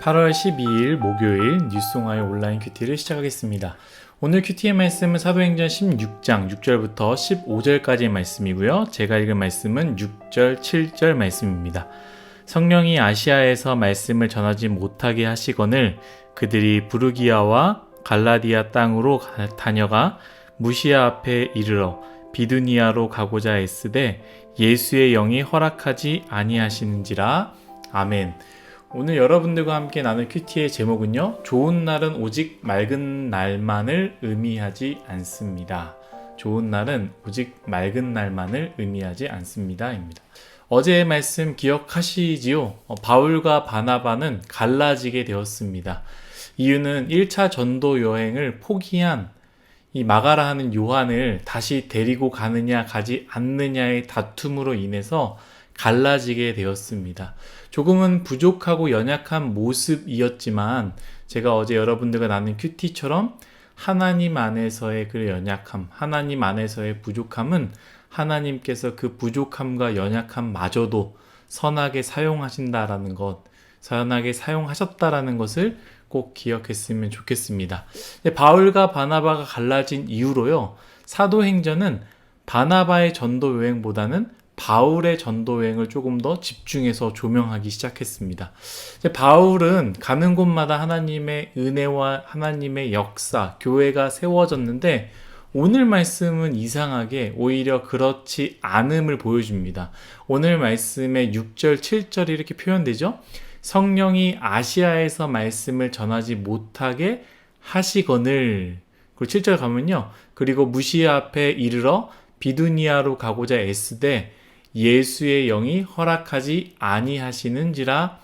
8월 12일 목요일 뉴송아의 온라인 큐티를 시작하겠습니다. 오늘 큐티의 말씀은 사도행전 16장 6절부터 15절까지의 말씀이고요. 제가 읽은 말씀은 6절, 7절 말씀입니다. 성령이 아시아에서 말씀을 전하지 못하게 하시거늘 그들이 부르기아와 갈라디아 땅으로 가- 다녀가 무시아 앞에 이르러 비두니아로 가고자 애쓰되 예수의 영이 허락하지 아니하시는지라 아멘. 오늘 여러분들과 함께 나눌 큐티의 제목은요. 좋은 날은 오직 맑은 날만을 의미하지 않습니다. 좋은 날은 오직 맑은 날만을 의미하지 않습니다입니다. 어제의 말씀 기억하시지요? 어, 바울과 바나바는 갈라지게 되었습니다. 이유는 1차 전도 여행을 포기한 이 마가라 하는 요한을 다시 데리고 가느냐 가지 않느냐의 다툼으로 인해서 갈라지게 되었습니다. 조금은 부족하고 연약한 모습이었지만 제가 어제 여러분들과 나눈 큐티처럼 하나님 안에서의 그 연약함, 하나님 안에서의 부족함은 하나님께서 그 부족함과 연약함마저도 선하게 사용하신다라는 것, 선하게 사용하셨다라는 것을 꼭 기억했으면 좋겠습니다. 바울과 바나바가 갈라진 이후로요, 사도행전은 바나바의 전도 여행보다는 바울의 전도 여행을 조금 더 집중해서 조명하기 시작했습니다. 바울은 가는 곳마다 하나님의 은혜와 하나님의 역사, 교회가 세워졌는데 오늘 말씀은 이상하게 오히려 그렇지 않음을 보여줍니다. 오늘 말씀의 6절, 7절이 이렇게 표현되죠? 성령이 아시아에서 말씀을 전하지 못하게 하시거늘. 그리고 7절 가면요. 그리고 무시아 앞에 이르러 비두니아로 가고자 애쓰되 예수의 영이 허락하지 아니하시는지라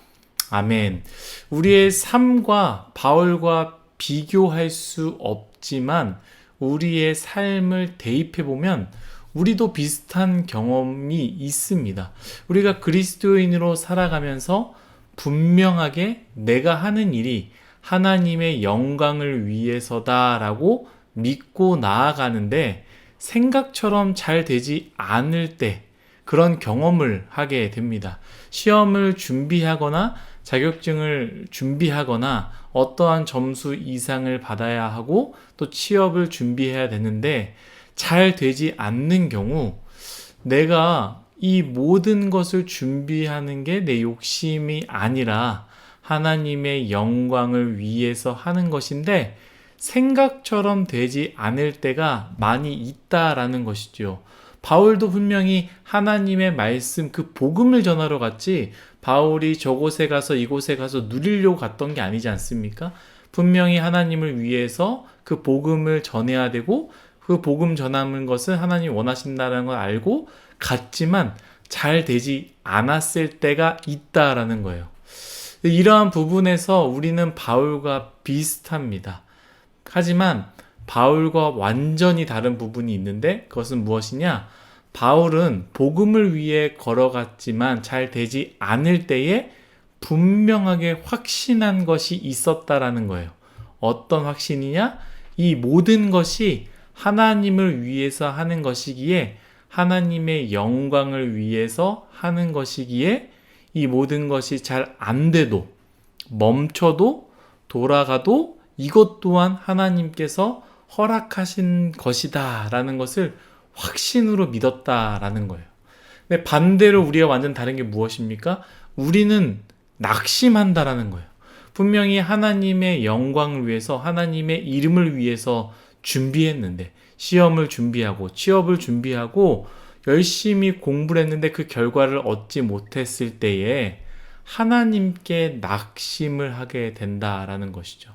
아멘. 우리의 삶과 바울과 비교할 수 없지만 우리의 삶을 대입해 보면 우리도 비슷한 경험이 있습니다. 우리가 그리스도인으로 살아가면서 분명하게 내가 하는 일이 하나님의 영광을 위해서다라고 믿고 나아가는데 생각처럼 잘 되지 않을 때 그런 경험을 하게 됩니다. 시험을 준비하거나 자격증을 준비하거나 어떠한 점수 이상을 받아야 하고 또 취업을 준비해야 되는데 잘 되지 않는 경우 내가 이 모든 것을 준비하는 게 내 욕심이 아니라 하나님의 영광을 위해서 하는 것인데 생각처럼 되지 않을 때가 많이 있다라는 것이죠. 바울도 분명히 하나님의 말씀 그 복음을 전하러 갔지 바울이 저곳에 가서 이곳에 가서 누리려고 갔던 게 아니지 않습니까? 분명히 하나님을 위해서 그 복음을 전해야 되고 그 복음 전하는 것은 하나님 원하신다는 걸 알고 갔지만 잘 되지 않았을 때가 있다라는 거예요. 이러한 부분에서 우리는 바울과 비슷합니다. 하지만 바울과 완전히 다른 부분이 있는데 그것은 무엇이냐? 바울은 복음을 위해 걸어갔지만 잘 되지 않을 때에 분명하게 확신한 것이 있었다라는 거예요. 어떤 확신이냐? 이 모든 것이 하나님을 위해서 하는 것이기에 하나님의 영광을 위해서 하는 것이기에 이 모든 것이 잘 안 돼도 멈춰도 돌아가도 이것 또한 하나님께서 허락하신 것이다 라는 것을 확신으로 믿었다라는 거예요. 근데 반대로 우리가 완전 다른 게 무엇입니까? 우리는 낙심한다라는 거예요. 분명히 하나님의 영광을 위해서 하나님의 이름을 위해서 준비했는데 시험을 준비하고 취업을 준비하고 열심히 공부를 했는데 그 결과를 얻지 못했을 때에 하나님께 낙심을 하게 된다라는 것이죠.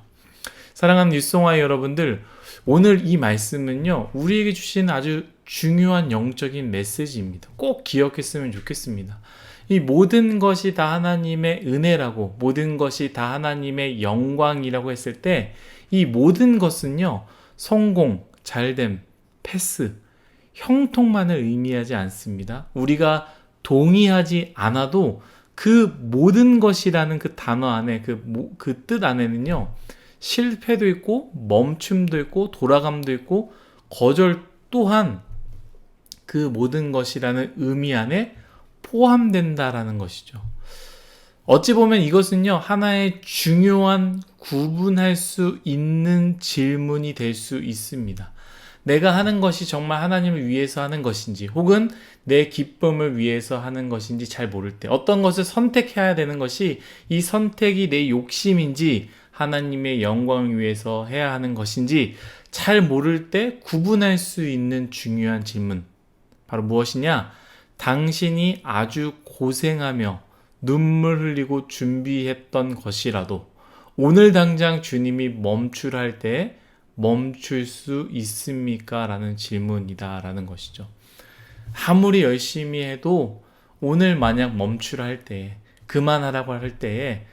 사랑하는 뉴송아의 여러분들, 오늘 이 말씀은요, 우리에게 주신 아주 중요한 영적인 메시지입니다. 꼭 기억했으면 좋겠습니다. 이 모든 것이 다 하나님의 은혜라고, 모든 것이 다 하나님의 영광이라고 했을 때, 이 모든 것은요, 성공, 잘됨, 패스, 형통만을 의미하지 않습니다. 우리가 동의하지 않아도 그 모든 것이라는 그 단어 안에, 그, 그 뜻 안에는요, 실패도 있고, 멈춤도 있고, 돌아감도 있고, 거절 또한 그 모든 것이라는 의미 안에 포함된다라는 것이죠. 어찌 보면 이것은요, 하나의 중요한 구분할 수 있는 질문이 될 수 있습니다. 내가 하는 것이 정말 하나님을 위해서 하는 것인지, 혹은 내 기쁨을 위해서 하는 것인지 잘 모를 때, 어떤 것을 선택해야 되는 것이 이 선택이 내 욕심인지, 하나님의 영광을 위해서 해야 하는 것인지, 잘 모를 때 구분할 수 있는 중요한 질문. 바로 무엇이냐? 당신이 아주 고생하며 눈물 흘리고 준비했던 것이라도 오늘 당장 주님이 멈출할 때 멈출 수 있습니까? 라는 질문이다. 라는 것이죠. 아무리 열심히 해도 오늘 만약 멈출할 때, 그만하라고 할 때에,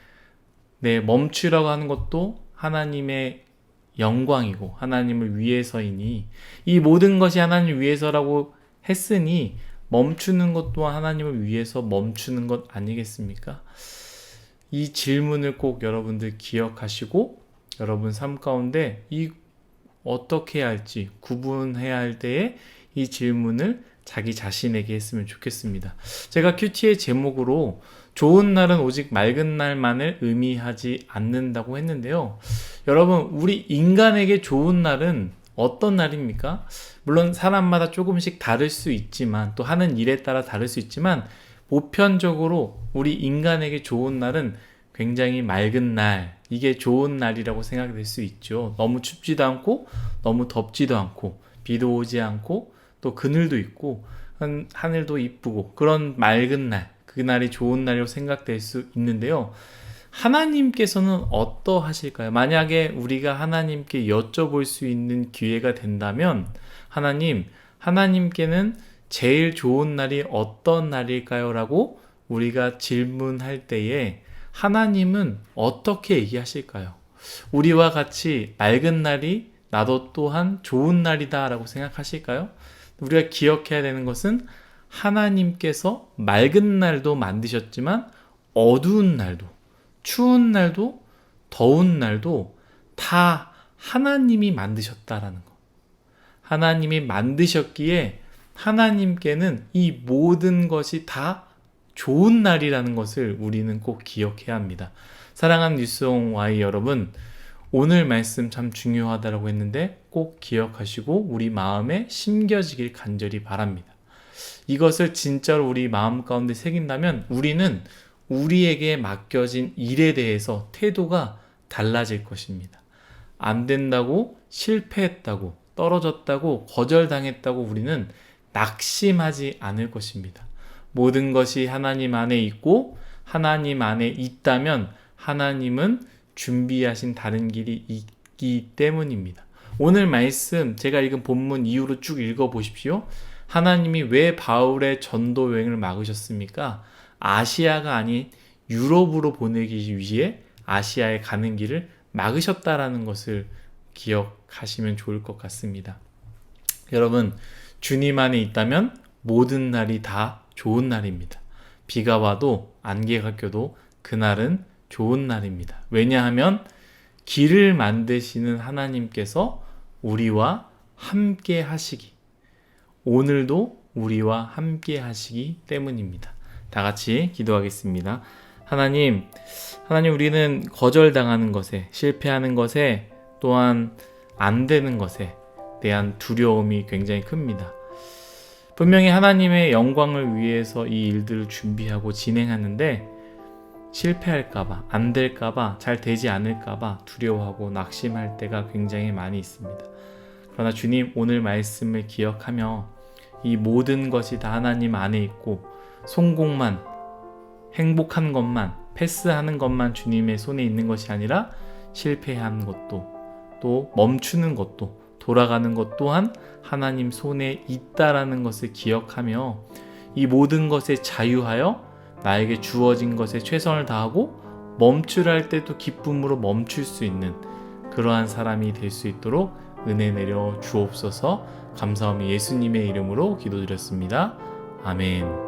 네, 멈추라고 하는 것도 하나님의 영광이고, 하나님을 위해서이니, 이 모든 것이 하나님을 위해서라고 했으니, 멈추는 것 또한 하나님을 위해서 멈추는 것 아니겠습니까? 이 질문을 꼭 여러분들 기억하시고 여러분 삶 가운데 이 어떻게 해야 할지 구분해야 할 때에 이 질문을 자기 자신에게 했으면 좋겠습니다. 제가 큐티의 제목으로 좋은 날은 오직 맑은 날만을 의미하지 않는다고 했는데요. 여러분, 우리 인간에게 좋은 날은 어떤 날입니까? 물론 사람마다 조금씩 다를 수 있지만 또 하는 일에 따라 다를 수 있지만 보편적으로 우리 인간에게 좋은 날은 굉장히 맑은 날, 이게 좋은 날이라고 생각될 수 있죠. 너무 춥지도 않고, 너무 덥지도 않고, 비도 오지 않고, 또 그늘도 있고, 한- 하늘도 이쁘고, 그런 맑은 날, 그날이 좋은 날이라고 생각될 수 있는데요. 하나님께서는 어떠하실까요? 만약에 우리가 하나님께 여쭤볼 수 있는 기회가 된다면, 하나님, 하나님께는 제일 좋은 날이 어떤 날일까요? 라고 우리가 질문할 때에 하나님은 어떻게 얘기하실까요? 우리와 같이 맑은 날이 나도 또한 좋은 날이다 라고 생각하실까요? 우리가 기억해야 되는 것은 하나님께서 맑은 날도 만드셨지만 어두운 날도, 추운 날도, 더운 날도 다 하나님이 만드셨다라는 거. 하나님이 만드셨기에 하나님께는 이 모든 것이 다 좋은 날이라는 것을 우리는 꼭 기억해야 합니다. 사랑하는 뉴스용 Y 여러분, 오늘 말씀 참 중요하다라고 했는데 꼭 기억하시고 우리 마음에 심겨지길 간절히 바랍니다. 이것을 진짜로 우리 마음 가운데 새긴다면 우리는 우리에게 맡겨진 일에 대해서 태도가 달라질 것입니다. 안 된다고 실패했다고 떨어졌다고 거절당했다고 우리는 낙심하지 않을 것입니다. 모든 것이 하나님 안에 있고 하나님 안에 있다면 하나님은 준비하신 다른 길이 있기 때문입니다. 오늘 말씀 제가 읽은 본문 이후로 쭉 읽어 보십시오. 하나님이 왜 바울의 전도 여행을 막으셨습니까? 아시아가 아닌 유럽으로 보내기 위해 아시아에 가는 길을 막으셨다라는 것을 기억하시면 좋을 것 같습니다. 여러분, 주님 안에 있다면 모든 날이 다 좋은 날입니다. 비가 와도 안개가 껴도 그날은 좋은 날입니다. 왜냐하면 길을 만드시는 하나님께서 우리와 함께 하시기, 오늘도 우리와 함께 하시기 때문입니다. 다 같이 기도하겠습니다. 하나님, 하나님 우리는 거절당하는 것에, 실패하는 것에, 또한 안 되는 것에 대한 두려움이 굉장히 큽니다. 분명히 하나님의 영광을 위해서 이 일들을 준비하고 진행하는데 실패할까봐, 안 될까봐, 잘 되지 않을까봐 두려워하고 낙심할 때가 굉장히 많이 있습니다. 그러나 주님 오늘 말씀을 기억하며 이 모든 것이 다 하나님 안에 있고 성공만, 행복한 것만, 패스하는 것만 주님의 손에 있는 것이 아니라 실패한 것도 또 멈추는 것도 돌아가는 것 또한 하나님 손에 있다라는 것을 기억하며 이 모든 것에 자유하여 나에게 주어진 것에 최선을 다하고 멈추랄 때도 기쁨으로 멈출 수 있는 그러한 사람이 될 수 있도록 은혜 내려 주옵소서 감사함이 예수님의 이름으로 기도드렸습니다. 아멘.